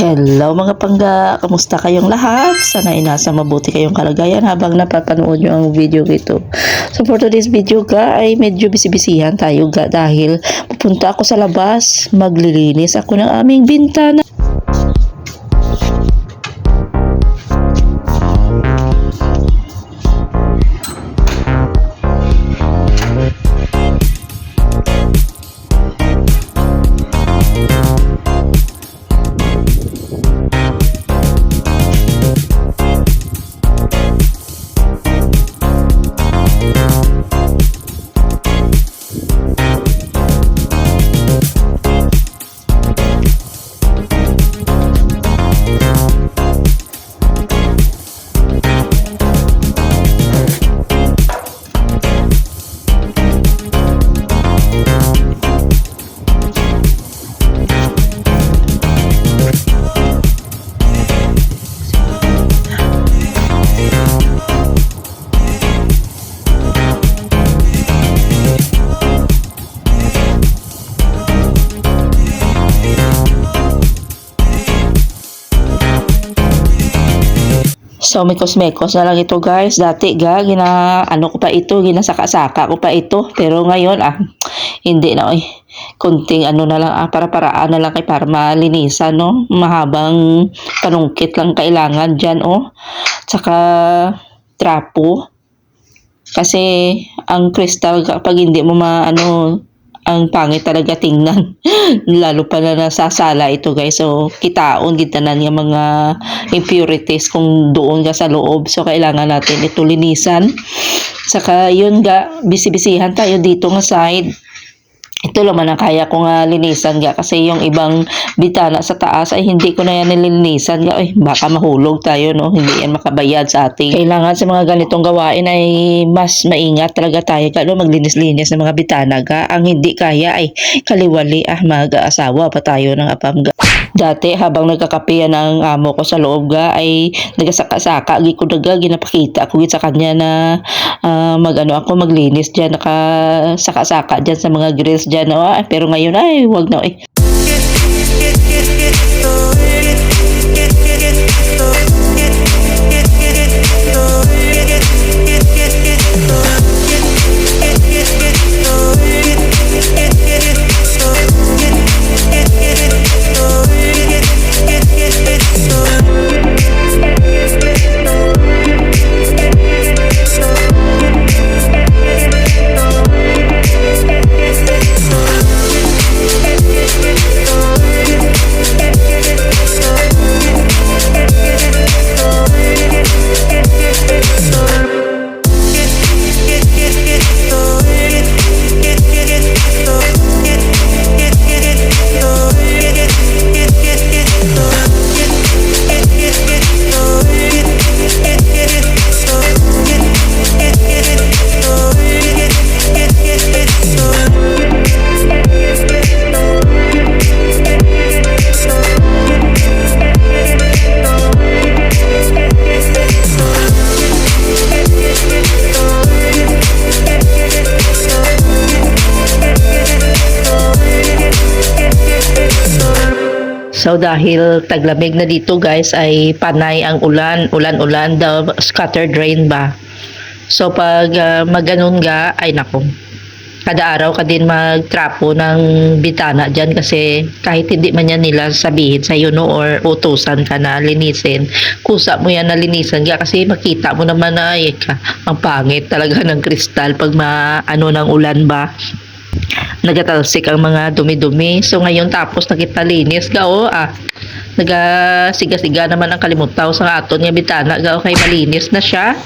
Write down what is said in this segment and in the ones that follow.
Hello mga pangga, kamusta kayong lahat? Sana ay nasa mabuti kayong kalagayan habang napapanood nyo ang video ito. So for today's video ga ay medyo bisibisihan tayo ga dahil pupunta ako sa labas, maglilinis ako ng aming bintana. So, may kosmekos na lang ito guys. Dati ga, gina, ano ko pa ito, ginasaka-saka ko pa ito. Pero ngayon, ah, hindi na, eh. Kunting ano na lang, ah, para-paraan na lang kay para malinisan, no? Mahabang panungkit lang kailangan dyan, oh. Tsaka, trapo. Kasi, ang crystal, kapag hindi mo ma, ano, ang pangit talaga tingnan. Lalo pa na nasasala ito guys. So, kitaon gitanan ng mga impurities kung doon ka sa loob. So, kailangan natin ito linisan. Saka, yun ga, bisibisihan tayo dito nga side. Ito naman ang kaya ko nga linisan ga kasi yung ibang bitana sa taas ay hindi ko na yan nilinisan ga. Ay, baka mahulog tayo no, hindi yan makabayad sa ating. Kailangan sa mga ganitong gawain ay mas maingat talaga tayo ka no, maglinis-linis ng mga bitana ga. Ang hindi kaya ay kaliwali ah mag-asawa pa tayo ng apam ga. Dati habang nagkakape yan ang amo ko sa loob ga ay nagasaka-saka gi ko daga ginapakita ko gid sa kanya na ah, magano ako maglinis diyan naka saka-saka diyan sa mga grills diyan oh, ah, pero ngayon ay wag na eh. So dahil taglamig na dito guys ay panay ang ulan, ulan-ulan daw, scattered rain ba. So pag uh, maganon ga ay nako. Kada araw ka din magtrapo ng bitana dyan kasi kahit hindi man yan nila sabihin sa no or utusan ka na linisin. Kusa mo yan na linisan ga kasi makita mo naman na ay, ka, ang pangit talaga ng kristal pag ma, ano ng ulan ba nagatalsik ang mga dumi-dumi. So ngayon tapos nakita linis gao ah. Nagasiga-siga naman ang kalimutaw sa aton nga bitana gao kay malinis na siya.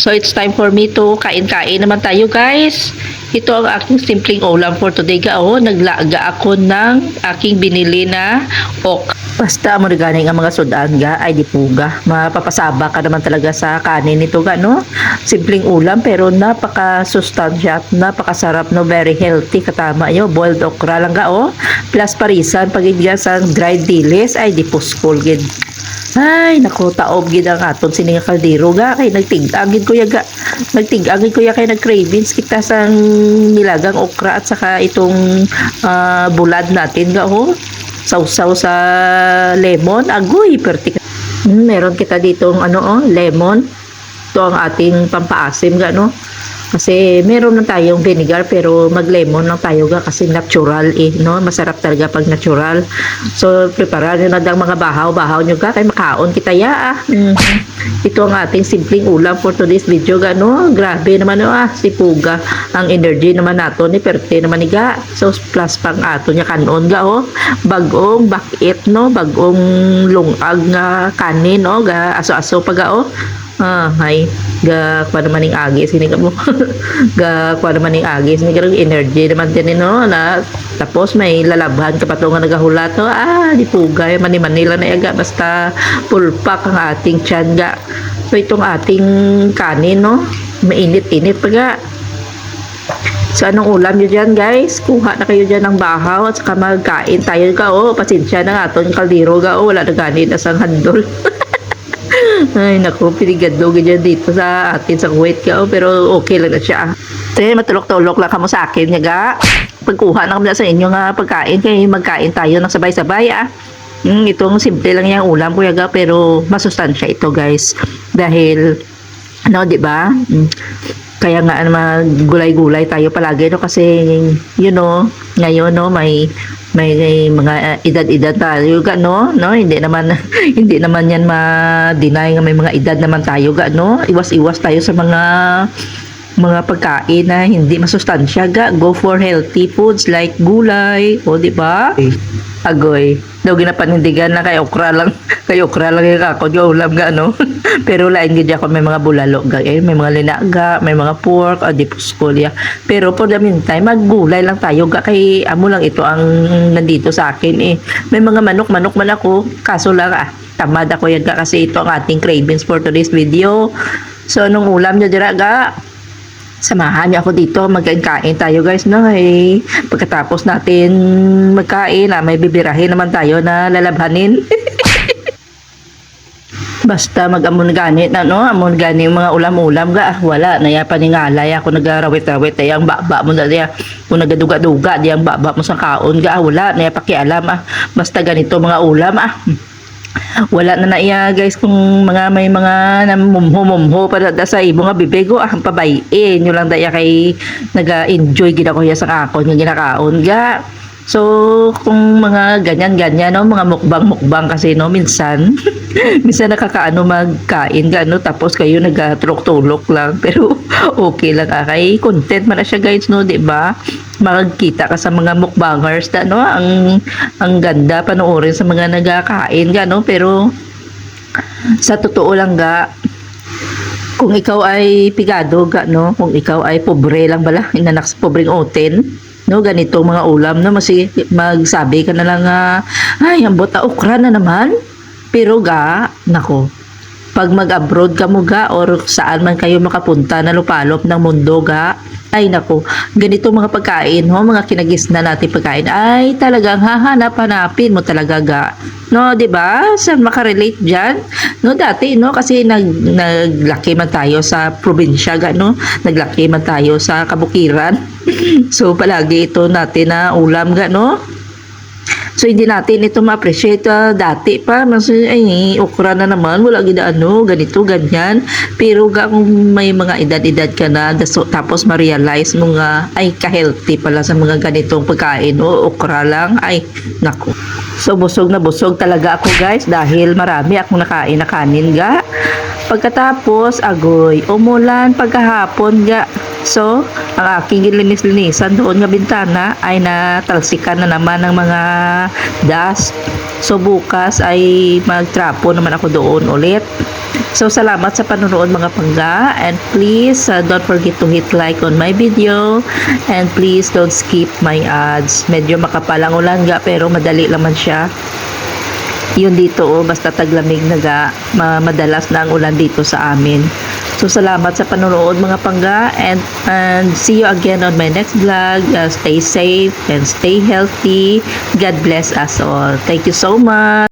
So it's time for me to kain-kain naman tayo guys. Ito ang aking simpleng ulam for today gao. Naglaga ako ng aking binili na ok. Basta mo ganing ang mga sudan ga ay di puga. Mapapasaba ka naman talaga sa kanin nito ga no. Simpleng ulam pero napaka sustansya at napakasarap no very healthy katama yo boiled okra lang ga oh. Plus parisan pag hindi sa dried dilis ay di gid. Ay, naku, taob gid ang aton sini nga kaldero ga kay nagtig-agid ko yaga. Nagtig-agid ko ya kay nag-cravings kita sang nilagang okra at saka itong ah, bulad natin ga oh. Sausaw sa lemon. Agoy, perti. Hmm, meron kita dito ano oh, lemon. Ito ang ating pampaasim ga no. Kasi meron na tayong vinegar pero mag-lemon lang tayo ga kasi natural eh, no? Masarap talaga pag natural. So, prepare nyo na dang mga bahaw-bahaw nyo ga kay makaon kita ya ah. Mhm. Ito ang ating simpleng ulam for today's video ga no. Grabe naman no ah, si Puga. Ang energy naman nato ni Perte naman ni ga. So, plus pang ato niya kanon ga oh. Bagong bakit no, bagong lungag nga kanin no, ga aso-aso pa ga oh. Ah, hay. Ga kwa naman ning agi sini ka mo. ga kwa naman ning agi sini ka energy naman din no na tapos may lalabhan ka pa to nga nagahulat no. Ah, di pugay man ni Manila na yaga basta pulpak ang ating tiyan ga. So itong ating kanin no, mainit-init pa ga. So, anong ulam nyo dyan, guys? Kuha na kayo dyan ng bahaw at saka magkain tayo ka, oh. Pasensya na nga, itong kaldero ga, oh. Wala na ganit asang handol. Ay, naku, pinigado ganyan dito sa atin sa Kuwait ka, oh, pero okay lang na siya. Te, matulok-tulok lang kamo sa akin, nga ga. Pagkuha na kami sa inyo nga pagkain, kay magkain tayo ng sabay-sabay, ah. Mm, itong simple lang yung ulam ko, yaga, pero masustansya ito, guys. Dahil, ano, di ba? Mm. Kaya nga naman gulay-gulay tayo palagi no kasi you know, ngayon no may may, may mga edad-edad tayo ga no? No hindi naman hindi naman yan ma-deny nga may mga edad naman tayo ga no iwas-iwas tayo sa mga mga pagkain na hindi masustansya ga? Go for healthy foods like gulay o di ba agoy. Daw ginapanindigan na kay okra lang. Kay okra lang yung ako yung ulam ga no? Pero lain gid ako may mga bulalo ga eh, may mga linaga may mga pork o di puskulya pero for the meantime maggulay lang tayo ga. Kay amo lang ito ang nandito sa akin eh. May mga manok manok man ako. Kaso lang ah tamad ako yan ga kasi ito ang ating cravings for today's video. So anong ulam nyo dira ga samahan niyo ako dito. Magkain-kain tayo guys no? Eh, pagkatapos natin magkain ah, may bibirahin naman tayo na lalabhanin. Basta mag-amon gani na no, amon gani mga ulam-ulam ga, ah, wala. Na ya paningalay ako nagarawit-rawit. Ay ang baba mo na diya, kung nagaduga-duga di ang baba mo sa kaon ga, ah, wala. Na ya pakialam ah, basta ganito mga ulam ah. Wala na na iya guys kung mga may mga namumho-mumho pa da sa imo nga bibego ah pabayin nyo lang daya kay naga-enjoy gid ako ya sa akon nga ginakaon ga. So, kung mga ganyan-ganyan, no, mga mukbang-mukbang kasi, no, minsan, minsan nakakaano magkain, gano, tapos kayo nag-tulok lang, pero okay lang, ah, kay content man na siya, guys, no, ba? Magkita ka sa mga mukbangers, da, no, ang, ang ganda. Panoorin sa mga nagkakain, gano, pero, sa totoo lang, ga, kung ikaw ay pigado, ga, no, kung ikaw ay pobre lang bala, inanak sa pobreng oten, no? Ganito mga ulam no? Masi magsabi ka na lang nga ay ang bota okra na naman. Pero ga nako pag mag-abroad ka mo ga or saan man kayo makapunta na lupalop ng mundo ga. Ay nako ganito mga pagkain ho mga kinagisna natin pagkain. Ay talagang hahanap-hanapin mo talaga ga. No di ba? Saan makarelate diyan no dati no kasi nag naglaki man tayo sa probinsya ga no? Naglaki man tayo sa kabukiran. So palagi ito natin na ulam ga no So hindi natin ito ma-appreciate uh, dati pa. Mas ay okra na naman. Wala gid ano ganito ganyan. Pero ga kung may mga edad-edad ka na daso, tapos ma-realize mo nga ay ka-healthy pala sa mga ganitong pagkain o okra lang. Ay nako So busog na busog talaga ako guys dahil marami akong nakain na kanin ga. Pagkatapos agoy umulan pagkahapon ga. So, ang aking gilinis-linisan doon nga bintana ay natalsikan na naman ng mga dust. So, bukas ay magtrapo naman ako doon ulit. So, salamat sa panonood mga pangga. And please, uh, don't forget to hit like on my video. And please, don't skip my ads. Medyo makapalang ulan ga, pero madali naman siya yun dito oh, basta taglamig na ga, ma- madalas na ang ulan dito sa amin. So salamat sa panonood mga pangga and and see you again on my next vlog. Uh, stay safe and stay healthy. God bless us all. Thank you so much.